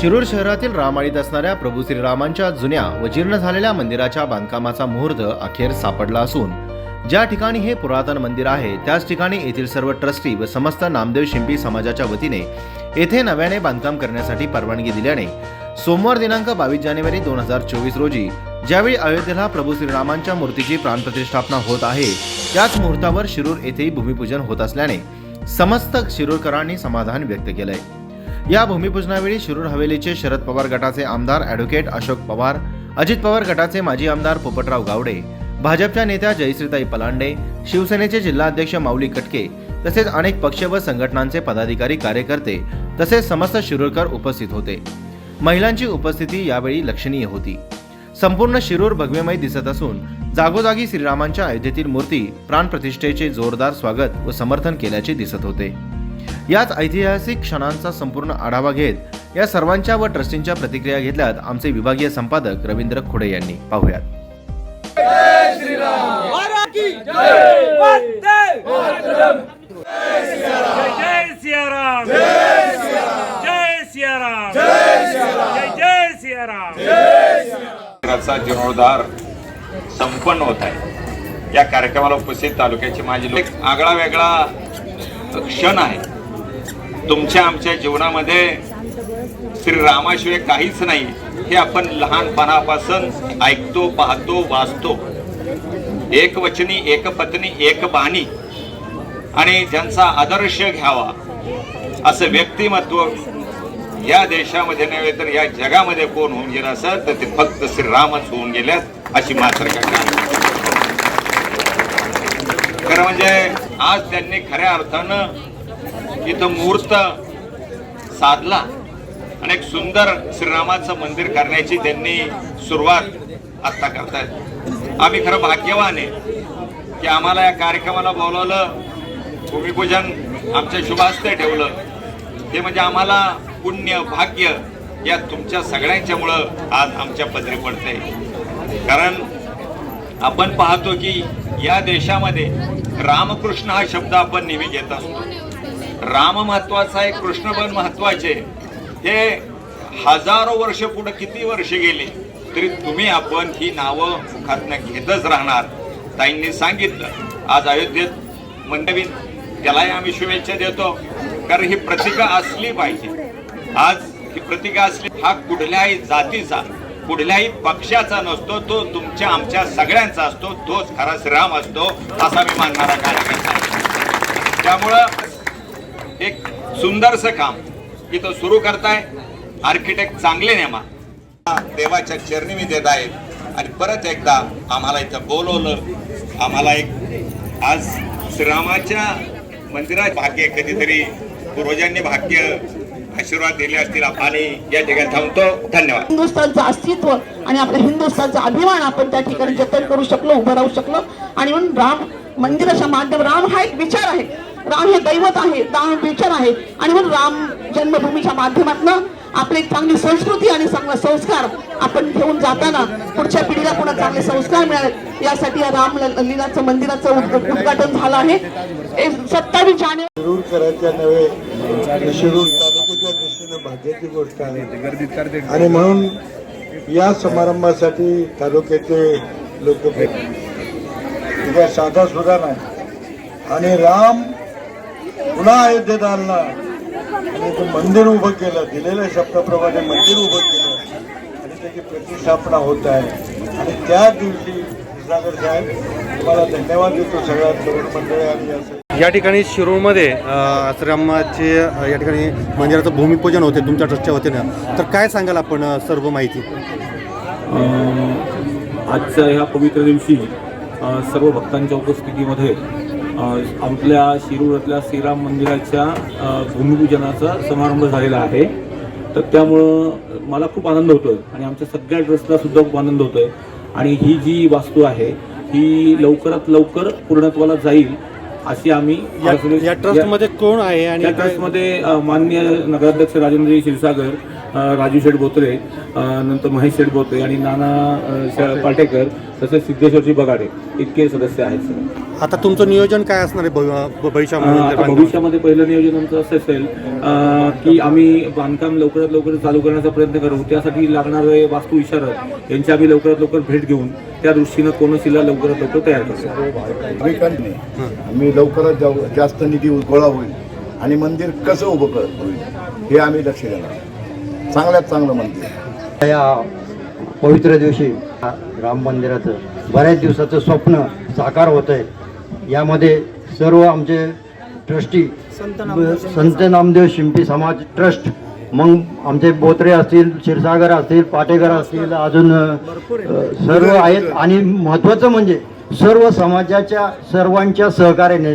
शिरूर शहरातील रामाळीत असणाऱ्या प्रभू श्रीरामांच्या जुन्या व जीर्ण झालेल्या मंदिराच्या बांधकामाचा मुहूर्त अखेर सापडला असून ज्या ठिकाणी हे पुरातन मंदिर आहे त्याच ठिकाणी येथील सर्व ट्रस्टी व समस्त नामदेव शिंपी समाजाच्या वतीने येथे नव्याने बांधकाम करण्यासाठी परवानगी दिल्याने सोमवार दिनांक बावीस जानेवारी दोन हजार चोवीस रोजी ज्यावेळी अयोध्येला प्रभू श्रीरामांच्या मूर्तीची प्राणप्रतिष्ठापना होत आहे त्याच मुहूर्तावर शिरूर येथेही भूमिपूजन होत असल्याने समस्त शिरूरकरांनी समाधान व्यक्त केलंय. या भूमिपूजनावेळी शिरूर हवेलीचे शरद पवार गटाचे आमदार ॲडव्होकेट अशोक पवार अजित पवार गटाचे माजी आमदार पोपटराव गावडे भाजपच्या नेत्या जयश्रीताई पलांडे शिवसेनेचे जिल्हाध्यक्ष माऊली कटके तसेच अनेक पक्ष व संघटनांचे पदाधिकारी कार्यकर्ते तसेच समस्त शिरूरकर उपस्थित होते. महिलांची उपस्थिती यावेळी लक्षणीय होती. संपूर्ण शिरूर भगवेमय दिसत असून जागोजागी श्रीरामांच्या अयोध्येतील मूर्ती प्राणप्रतिष्ठेचे जोरदार स्वागत व समर्थन केल्याचे दिसत होते. याच ऐतिहासिक क्षणांचा संपूर्ण आढावा घेत या सर्वांच्या व ट्रस्टींच्या प्रतिक्रिया घेतल्यात आमचे विभागीय संपादक रवींद्र खोडे यांनी. पाहुयात. भारत की जय वंदे मातरम जय सियाराम जय सियाराम जय सियाराम जय जय सियाराम चा जीर्णोद्धार संपन्न होत आहे. या कार्यक्रमाला उपस्थित तालुक्याचे माझे लोक एक आगळा वेगळा क्षण आहे. तुमच्या आमच्या जीवनामध्ये श्रीरामाशिवाय काहीच नाही हे आपण लहानपणापासून ऐकतो पाहतो वाचतो. एक वचनी एक पत्नी एक बाणी. आणि ज्यांचा आदर्श घ्यावा असं व्यक्तिमत्व या देशामध्ये नव्हे तर या जगामध्ये कोण होऊन गेलं असं तर ते फक्त श्रीरामच होऊन गेल्यात अशी मात्र खरं म्हणजे आज त्यांनी खऱ्या अर्थानं इथं मुहूर्त साधला आणि एक सुंदर श्रीरामाचं मंदिर करण्याची त्यांनी सुरुवात आत्ता करतायत. आम्ही खरं भाग्यवान आहे की आम्हाला या कार्यक्रमाला बोलावलं भूमिपूजन आमच्या शुभास्ते ठेवलं. ते म्हणजे आम्हाला पुण्य भाग्य या तुमच्या सगळ्यांच्यामुळं आज आमच्या पदरी पडते कारण आपण पाहतो की या देशामध्ये रामकृष्ण हा शब्द आपण नेहमी घेत असतो. राम महत्त्वाचा आहे कृष्ण पण महत्त्वाचे. हे हजारो वर्ष पुढे किती वर्ष गेली तरी तुम्ही आपण ही नावं मुखातनं घेतच राहणार. ताईंनी सांगितलं आज अयोध्येत मंडवीन त्यालाही आम्ही शुभेच्छा देतो कारण ही प्रतिका असली पाहिजे. आज ही प्रतिका असली हा कुठल्याही जातीचा कुठल्याही पक्षाचा नसतो तो तुमच्या आमच्या सगळ्यांचा असतो तोच खरा श्रीराम असतो असा मी मानणारा कार्यकर्ता त्यामुळं सुंदरसं काम इथं सुरू करताय. आर्किटेक्ट चांगले नेमा. देवाच्या चरणी मी देत आहे. आणि परत एकदा आम्हाला इथं बोलवलं. आम्हाला एक आज श्रीरामाच्या मंदिरात भाग्य कधीतरी पूर्वजांनी भाग्य आशीर्वाद दिले असतील आणि या ठिकाणी थांबतो. धन्यवाद. हिंदुस्थानचं अस्तित्व आणि आपल्या हिंदुस्थानचा अभिमान आपण त्या ठिकाणी जतन करू शकलो उभं राहू शकलो. आणि म्हणून राम मंदिराच्या माध्यम राम हा एक विचार आहे. राम हे दैवत आहे राम विचार आहे. आणि म्हणून राम जन्मभूमीच्या माध्यमातून आपली एक चांगली संस्कृती आणि चांगला संस्कार आपण घेऊन जाताना पुढच्या पिढीला पुन्हा चांगले संस्कार मिळाले. यासाठी या राम ल- लीलाचं मंदिराचं उद्घाटन झालं आहे. सत्तावीस जानेवारी शिरूर करायच्या नव्हे शिरूर तालुक्याच्या दृष्टीनं भाग्याची गोष्ट आहे. आणि म्हणून या समारंभासाठी तालुक्याचे लोक साधा सुद्धा नाही. आणि राम पुन्हा अयोध्येत आणला आणि ते मंदिर उभं केलं दिलेल्या शब्दाप्रमाणे मंदिर उभं केलं. आणि त्याची प्रतिष्ठापना होत आहे. आणि त्या दिवशी विसागर साहेब तुम्हाला धन्यवाद देतो सगळ्या तरुण मंडळी आणि या सगळ्या या ठिकाणी शिरूरमध्ये अ, या ठिकाणी मंदिराचं भूमिपूजन होते तुमच्या ट्रस्टच्या वतीनं. तर काय सांगाल आपण सर्व माहिती? आजच्या ह्या पवित्र दिवशी सर्व भक्तांच्या उपस्थितीमध्ये आपल्या शिरूरातल्या श्रीराम मंदिराच्या भूमिपूजनाचा समारंभ झालेला आहे. तर त्यामुळं मला खूप आनंद होतोय आणि आमच्या सगळ्या ट्रस्टला सुद्धा खूप आनंद होतोय. आणि ही जी वास्तू आहे ही लवकरात लवकर पूर्णत्वाला जाईल अशी आम्ही या- ट्रस्टमध्ये कोण आहे आणि या ट्रस्टमध्ये माननीय नगराध्यक्ष राजेंद्र क्षीरसागर राजू शेठ बोत्रे नंतर महेश शेठ बोत्रे आणि नाना पाटेकर तसेच सिद्धेश्वरजी बगाडे इतके सदस्य आहेत सर आता तुमचं नियोजन काय असणार आहे भविष्यामध्ये पहिलं नियोजन आमचं असं असेल की आम्ही बांधकाम लवकरात लवकर चालू करण्याचा प्रयत्न करू. त्यासाठी लागणारे वास्तू इशारत यांची आम्ही लवकरात लवकर भेट घेऊन त्या दृष्टीनं कोनशिला लवकरात लवकर तयार करू. आम्ही लवकरात जाऊ जास्त निधी गोळा होईल आणि मंदिर कसं उभं कर होईल हे आम्ही लक्ष देणार. चांगल्यात चांगलं मंदिर या पवित्र दिवशी राम मंदिराचं बऱ्याच दिवसाचं स्वप्न साकार होत आहे यामध्ये सर्व आमचे ट्रस्टी संत नामदेव शिंपी समाज ट्रस्ट मग आमचे बोत्रे असतील क्षीरसागर असतील पाटेकर असतील अजून सर्व आहेत. आणि महत्त्वाचं म्हणजे सर्व समाजाच्या सर्वांच्या सहकार्याने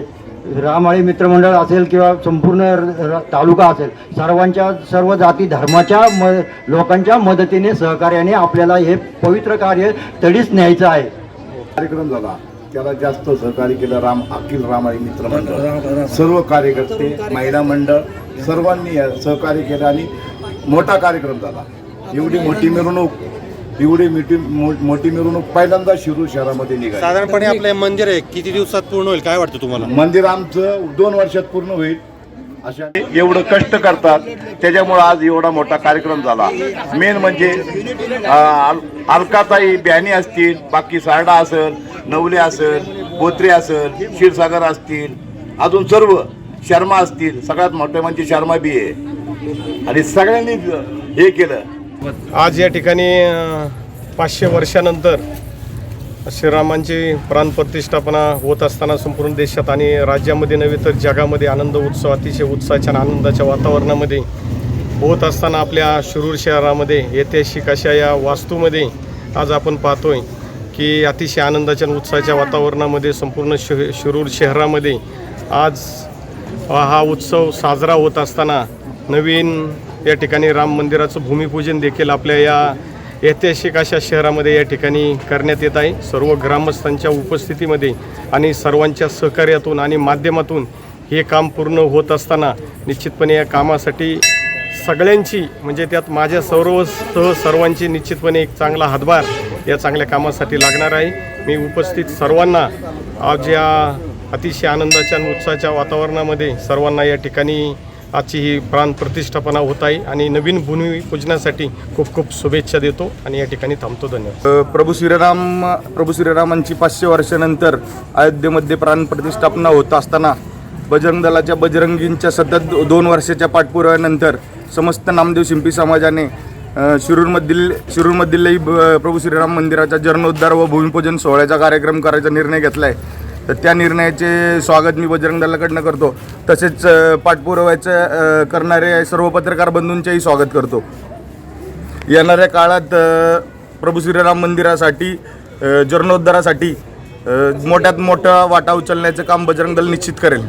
रामाळी मित्रमंडळ असेल किंवा संपूर्ण तालुका असेल सर्वांच्या सर्व जाती धर्माच्या म लोकांच्या मदतीने सहकार्याने आपल्याला हे पवित्र कार्य तडीच न्यायचं आहे. कार्यक्रम झाला. त्याला जास्त सहकार्य केलं राम अखिल रामाळी मित्रमंडळ. सर्व कार्यकर्ते महिला मंडळ सर्वांनी सहकार्य केलं आणि मोठा कार्यक्रम झाला. एवढी मोठी मिरवणूक एवढी मोठी मोठी मिरवणूक पहिल्यांदा शिरूर शहरामध्ये निघाली. साधारणपणे आपलं हे मंदिर आहे किती दिवसात पूर्ण होईल काय वाटतं तुम्हाला? मंदिर आमचं दोन वर्षात पूर्ण होईल. अशा एवढं कष्ट करतात त्याच्यामुळं आज एवढा मोठा कार्यक्रम झाला. मेन म्हणजे अलकाताई ब्याणी असतील बाकी सारडा असेल नवले असेल बोत्रे असेल क्षीरसागर असतील अजून सर्व शर्मा असतील सगळ्यात मोठे म्हणजे शर्मा बी आहे आणि सगळ्यांनी हे केलं. आज या ठिकाणी पाचशे वर्षानंतर श्रीरामांची प्राणप्रतिष्ठापना होत असताना संपूर्ण देशात आणि राज्यामध्ये नव्हे तर जगामध्ये आनंद उत्सव अतिशय उत्साहाच्या आणि आनंदाच्या वातावरणामध्ये होत असताना आपल्या शिरूर शहरामध्ये ऐतिहासिक अशा या वास्तूमध्ये आज आपण पाहतोय की अतिशय आनंदाच्या आणि उत्साहाच्या वातावरणामध्ये संपूर्ण श शिरूर शहरामध्ये आज हा उत्सव साजरा होत असताना नवीन या ठिकाणी राम मंदिराचं भूमिपूजन देखील आपल्या या ऐतिहासिक अशा शहरामध्ये या ठिकाणी करण्यात येत आहे. सर्व ग्रामस्थांच्या उपस्थितीमध्ये आणि सर्वांच्या सहकार्यातून आणि माध्यमातून हे काम पूर्ण होत असताना निश्चितपणे या कामासाठी सगळ्यांची म्हणजे त्यात माझ्या सर्व सह सर्वांची निश्चितपणे एक चांगला हातभार या चांगल्या कामासाठी लागणार आहे. मी उपस्थित सर्वांना आज या अतिशय आनंदाच्या आणि उत्साहाच्या वातावरणामध्ये सर्वांना या ठिकाणी आजची ही प्राण प्रतिष्ठापना होत आहे आणि नवीन भूमिपूजनासाठी खूप खूप शुभेच्छा देतो आणि या ठिकाणी थांबतो. धन्यवाद. प्रभू श्रीराम प्रभू श्रीरामांची पाचशे वर्षानंतर अयोध्येमध्ये प्राण प्रतिष्ठापना होत असताना बजरंग दलाच्या बजरंगींच्या सतत दोन वर्षाच्या पाठपुराव्यानंतर समस्त नामदेव शिंपी समाजाने शिरूरमधील शिरूरमधीलही ब- प्रभू श्रीराम मंदिराचा जीर्णोद्धार व भूमिपूजन सोहळ्याचा कार्यक्रम करायचा निर्णय घेतला आहे तर त्या निर्णयाचे स्वागत मी बजरंग दलाकडनं करतो. तसेच पाठपुराव्याचं करणारे सर्व पत्रकार बंधूंचेही स्वागत करतो. येणाऱ्या काळात प्रभू श्रीराम मंदिरासाठी जीर्णोद्धारासाठी मोठ्यात मोठा वाटा उचलण्याचं काम बजरंग दल निश्चित करेल.